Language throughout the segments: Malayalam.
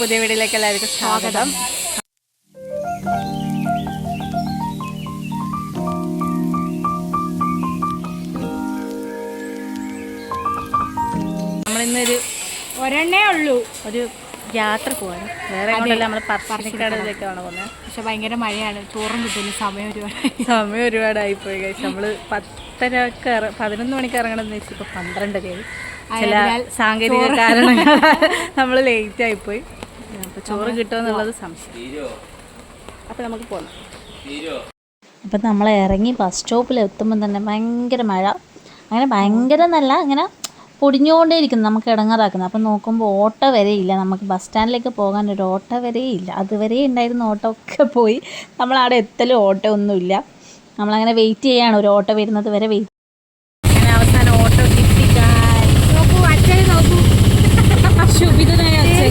പുതിയ വീഡിയോയിലേക്ക് എല്ലാവർക്കും സ്വാഗതം. നമ്മളിന്നൊരു ഒരെണ്ണേ ഉള്ളൂ. ഒരു യാത്ര പോവാണ്. വേറെ നമ്മൾ പറശ്ശിനിക്കടയിലേക്കാണ് പോകുന്നത് പക്ഷെ ഭയങ്കര മഴയാണ്. ചോറും കിട്ടില്ല സമയം ഒരുപാട് സമയം ഒരുപാടായി പോയി കഴിച്ചു നമ്മൾ പത്തരക്ക് ഇറ പതിനൊന്ന് മണിക്ക് ഇറങ്ങണമെന്ന് വെച്ചിപ്പോൾ പന്ത്രണ്ടരയായി. ചില സാങ്കേതിക കാരണങ്ങൾ നമ്മൾ ലേറ്റ് ആയിപ്പോയി. അപ്പോൾ ചോറ് കിട്ടുമെന്നുള്ളത് സംശയം. അപ്പോൾ നമുക്ക് പോകാം അപ്പം നമ്മൾ ഇറങ്ങി ബസ് സ്റ്റോപ്പിൽ എത്തുമ്പോൾ തന്നെ ഭയങ്കര മഴ. അങ്ങനെ ഭയങ്കര എന്നല്ല അങ്ങനെ പൊടിഞ്ഞുകൊണ്ടേ ഇരിക്കുന്നു. നമുക്ക് ഇടങ്ങാറാക്കുന്നത് അപ്പം നോക്കുമ്പോൾ ഓട്ടോ വരെയില്ല ഇല്ല. നമുക്ക് ബസ് സ്റ്റാൻഡിലേക്ക് പോകാൻ ഒരു ഓട്ടോ വരെ ഇല്ല. അതുവരെ ഉണ്ടായിരുന്ന ഓട്ടോ ഒക്കെ പോയി. നമ്മളവിടെ എത്തലും ഓട്ടോ ഒന്നുമില്ല. നമ്മളങ്ങനെ വെയിറ്റ് ചെയ്യാണ്. ഒരു ഓട്ടോ വരുന്നത് വരെ വെയിറ്റ് সুবিধা নাই আছে।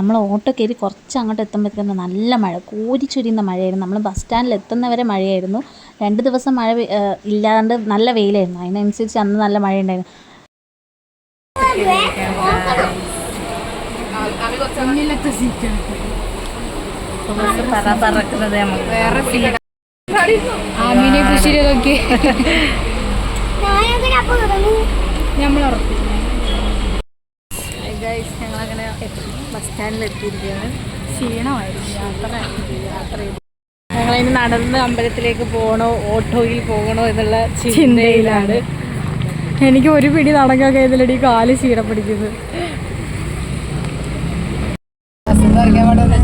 നമ്മൾ ഓട്ടോ കയറി കുറച്ച് അങ്ങോട്ട് എത്തുമ്പോഴത്തേക്കും നല്ല മഴ കോരിച്ചൊരിയുന്ന മഴയായിരുന്നു. നമ്മൾ ബസ് സ്റ്റാൻഡിൽ എത്തുന്നവരെ മഴയായിരുന്നു. രണ്ട് ദിവസം മഴ ഇല്ലാണ്ട് നല്ല വെയിലായിരുന്നു. അതിനനുസരിച്ച് അന്ന് നല്ല മഴ ഉണ്ടായിരുന്നു. ആമീനെ നമ്മൾ ഉറപ്പിച്ചു ഞങ്ങളങ്ങനെ ബസ് സ്റ്റാൻഡിൽ എത്തിയിരിക്കുകയാണ്. ക്ഷീണമായിരുന്നു. യാത്ര യാത്ര ചെയ്തു. ഞങ്ങളിനി നടന്ന് അമ്പലത്തിലേക്ക് പോകണോ ഓട്ടോയിൽ പോകണോ എന്നുള്ള ചിന്തയിലാണ്. എനിക്ക് ഒരു പിടി നടക്കാൻ കഴിയുന്നില്ലടി കാൽ ക്ഷീണം പിടിക്കുന്നത് അങ്ങനെ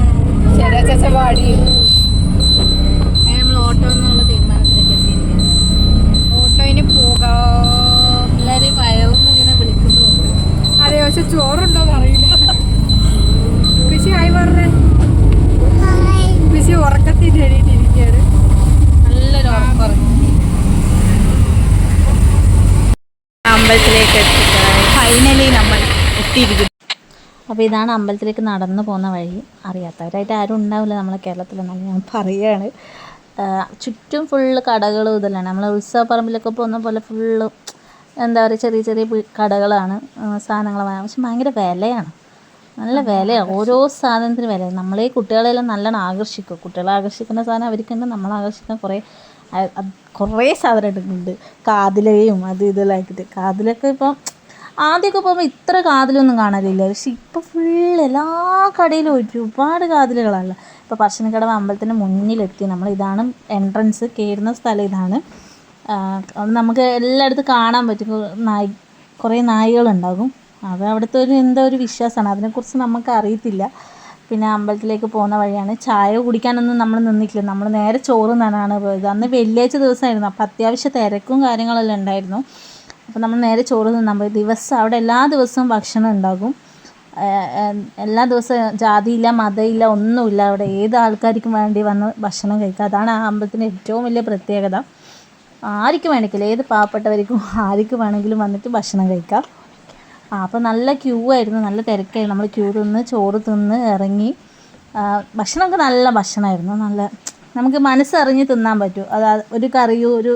അമ്പലത്തിലേക്ക് ഫൈനലി നമ്മൾ എത്തിയിരിക്കുന്നു. അപ്പോൾ ഇതാണ് അമ്പലത്തിലേക്ക് നടന്നു പോകുന്ന വഴി. അറിയാത്തവരായിട്ട് ആരും ഉണ്ടാവില്ല നമ്മളെ കേരളത്തിലെന്നാണ് ഞാൻ പറയുകയാണ് ചുറ്റും ഫുള്ള് കടകളും ഇതെല്ലാം നമ്മൾ ഉത്സവപ്പറമ്പിലൊക്കെ പോകുന്ന പോലെ ഫുള്ള് എന്താ പറയുക ചെറിയ ചെറിയ കടകളാണ് സാധനങ്ങൾ വാങ്ങാൻ പക്ഷെ ഭയങ്കര വിലയാണ്. നല്ല വിലയാണ് ഓരോ സാധനത്തിന് വില. നമ്മളെ കുട്ടികളെല്ലാം നല്ലോണം ആകർഷിക്കും. കുട്ടികളെ ആകർഷിക്കുന്ന സാധനം അവർക്കുണ്ട് നമ്മളെ ആകർഷിക്കുന്ന കുറേ കുറേ സാധനം ഉണ്ട് കാതിലയും അത് ഇതെല്ലാം ആക്കിയിട്ട് കാതിലൊക്കെ ഇപ്പം ആദ്യമൊക്കെ പോകുമ്പോൾ ഇത്ര കാതിലൊന്നും കാണലില്ല. പക്ഷെ ഇപ്പോൾ ഫുൾ എല്ലാ കടയിലും ഒരുപാട് കാതിലുകളല്ല ഇപ്പോൾ പറശ്ശിനിക്കടവ് അമ്പലത്തിന്റെ മുന്നിലെത്തി. നമ്മൾ ഇതാണ് എൻട്രൻസ് കയറുന്ന സ്ഥലം ഇതാണ്. നമുക്ക് എല്ലായിടത്തും കാണാൻ പറ്റും. നായ് കുറേ നായികളുണ്ടാകും. അത് അവിടുത്തെ ഒരു എന്തോ ഒരു വിശ്വാസമാണ്. അതിനെക്കുറിച്ച് നമുക്ക് അറിയത്തില്ല പിന്നെ അമ്പലത്തിലേക്ക് പോകുന്ന വഴിയാണ്. ചായ കുടിക്കാനൊന്നും നമ്മൾ നിന്നിട്ടില്ല. നമ്മൾ നേരെ ചോറ് തിന്നാനാണ് പോയത്. അന്ന് വെള്ളിയാഴ്ച ദിവസമായിരുന്നു. അപ്പോൾ അത്യാവശ്യ തിരക്കും കാര്യങ്ങളെല്ലാം ഉണ്ടായിരുന്നു. അപ്പോൾ നമ്മൾ നേരെ ചോറ് തിന്നാൻ പോയി. ദിവസം അവിടെ എല്ലാ ദിവസവും ഭക്ഷണം ഉണ്ടാകും. എല്ലാ ദിവസവും ജാതിയില്ല മതമില്ല ഒന്നുമില്ല. അവിടെ ഏത് ആൾക്കാർക്കും വേണ്ടി വന്ന് ഭക്ഷണം കഴിക്കുക. അതാണ് ആ അമ്പലത്തിന്റെ ഏറ്റവും വലിയ പ്രത്യേകത. ആർക്കും വേണമെങ്കിലും ഏത് പാവപ്പെട്ടവർക്കും ആർക്ക് വേണമെങ്കിലും വന്നിട്ട് ഭക്ഷണം കഴിക്കാം. ആ അപ്പോൾ നല്ല ക്യൂ ആയിരുന്നു നല്ല തിരക്കായിരുന്നു. നമ്മൾ ക്യൂ തിന്ന് ചോറ് തിന്ന് ഇറങ്ങി. ഭക്ഷണമൊക്കെ നല്ല ഭക്ഷണമായിരുന്നു. നല്ല നമുക്ക് മനസ്സറിഞ്ഞ് തിന്നാൻ പറ്റും. അത് ഒരു കറിയും ഒരു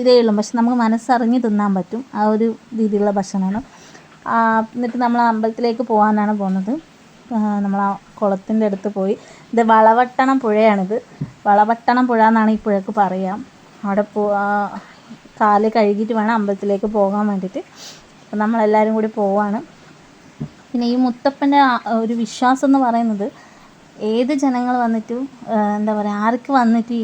ഇതേ ഉള്ളൂ. പക്ഷെ നമുക്ക് മനസ്സറിഞ്ഞ് തിന്നാൻ പറ്റും. ആ ഒരു രീതിയിലുള്ള ഭക്ഷണമാണ്. എന്നിട്ട് നമ്മൾ അമ്പലത്തിലേക്ക് പോകാനാണ് പോകുന്നത്. നമ്മൾ ആ കുളത്തിന്റെ അടുത്ത് പോയി. ഇത് വളവട്ടണം പുഴയാണിത്. വളവട്ടണം പുഴ എന്നാണ് ഈ പുഴക്ക് പറയാം. അവിടെ പോ കാൽ കഴുകിയിട്ട് വേണം അമ്പലത്തിലേക്ക് പോകാൻ വേണ്ടിയിട്ട്. അപ്പം നമ്മളെല്ലാവരും കൂടി പോവാണ്. പിന്നെ ഈ മുത്തപ്പന്റെ ഒരു വിശ്വാസം എന്ന് പറയുന്നത് ഏത് ജനങ്ങൾ വന്നിട്ടും എന്താ പറയുക ആർക്ക് വന്നിട്ട് ഈ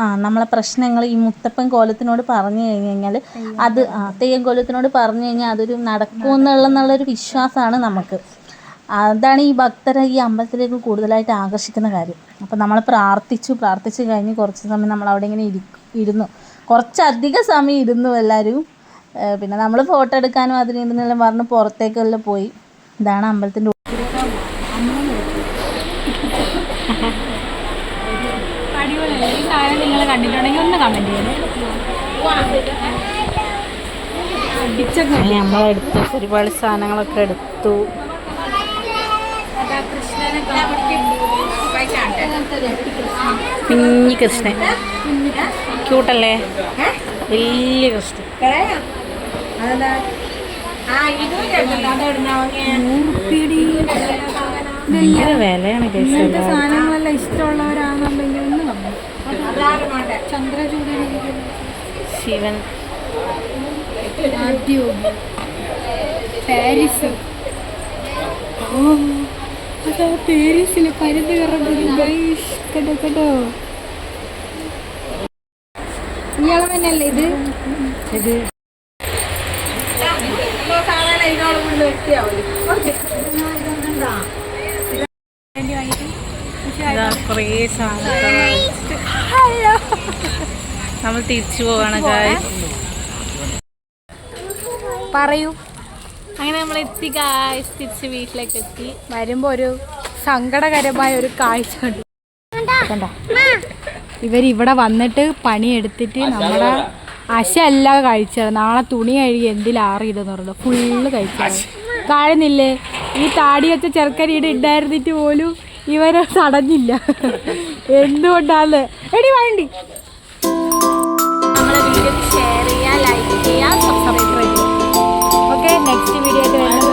ആ നമ്മളെ പ്രശ്നങ്ങൾ ഈ മുത്തപ്പൻ കോലത്തിനോട് പറഞ്ഞു കഴിഞ്ഞു കഴിഞ്ഞാൽ അത് ആ തെയ്യം കോലത്തിനോട് പറഞ്ഞു കഴിഞ്ഞാൽ അതൊരു നടക്കുമെന്നുള്ളൊരു വിശ്വാസമാണ് നമുക്ക്. അതാണ് ഈ ഭക്തരെ ഈ അമ്പലത്തിലേക്ക് കൂടുതലായിട്ട് ആകർഷിക്കുന്ന കാര്യം. അപ്പം നമ്മൾ പ്രാർത്ഥിച്ചു പ്രാർത്ഥിച്ചു കഴിഞ്ഞ് കുറച്ച് സമയം നമ്മൾ അവിടെ ഇങ്ങനെ ഇരി ഇരുന്നു. കുറച്ചധികം സമയം ഇരുന്നു എല്ലാവരും. പിന്നെ നമ്മൾ ഫോട്ടോ എടുക്കാനും അതിന് ഇതിനെല്ലാം പറഞ്ഞ് പുറത്തേക്കെല്ലാം പോയി. ഇതാണ് അമ്പലത്തിന്റെ സാധനം നിങ്ങൾ കണ്ടിട്ടുണ്ടെങ്കിൽ ഒന്ന് കമന്റ് ചെയ്യണേ പിച്ചൊക്കെ നമ്മളെടുത്തു ഒരുപാട് സാധനങ്ങളൊക്കെ എടുത്തു. കുഞ്ഞി കൃഷ്ണൻ. ക്യൂട്ടല്ലേ വലിയ കൃഷ്ണൻ. ഭയങ്കര വിലയാണ് കേസ് ഇങ്ങനത്തെ സാധനങ്ങളെല്ലാം ഇഷ്ടമുള്ളവരാണെന്നുണ്ടെങ്കിൽ ചന്ദ്രചൂടൻ ശിവൻ. പാരീസ്. അതാ പാരീസിൽ പരുന്ന് കറങ്ങുന്നു കേട്ടോ ഇയാളെ തന്നെയല്ലേ ഇത്? ഇത് ഇതാ കുറേ സാധനങ്ങൾ. നമ്മൾ തിരിച്ചു പോവാണ് guys. പറയൂ. അങ്ങനെ നമ്മൾ എത്തി ഗായ്സ് തിരിച്ച് വീട്ടിലേക്ക് എത്തി. വരുമ്പോ ഒരു സങ്കടകരമായ ഒരു കാഴ്ച കണ്ടു. കണ്ടോ? ഇവരിവിടെ വന്നിട്ട് പണിയെടുത്തിട്ട് നമ്മുടെ അശ അല്ല കഴിച്ചത്. നാളെ തുണി കഴുകി എന്തിലാറിയിടെന്ന് പറഞ്ഞു ഫുള്ള് കഴിച്ചത്. കാണുന്നില്ലേ ഈ താടി വെച്ച ചെറുക്കനീട് ഉണ്ടായിരുന്നിട്ട് പോലും ഇവരെ തടഞ്ഞില്ല. എന്തുകൊണ്ടാന്ന്? എടി വേണ്ടി നമ്മളെ വീഡിയോ ഷെയർ ചെയ്യുക ലൈക്ക് ചെയ്യുക സബ്സ്ക്രൈബ് ചെയ്യുക ഓക്കെ നെക്സ്റ്റ് വീഡിയോ ആയിട്ട് വരുന്നത്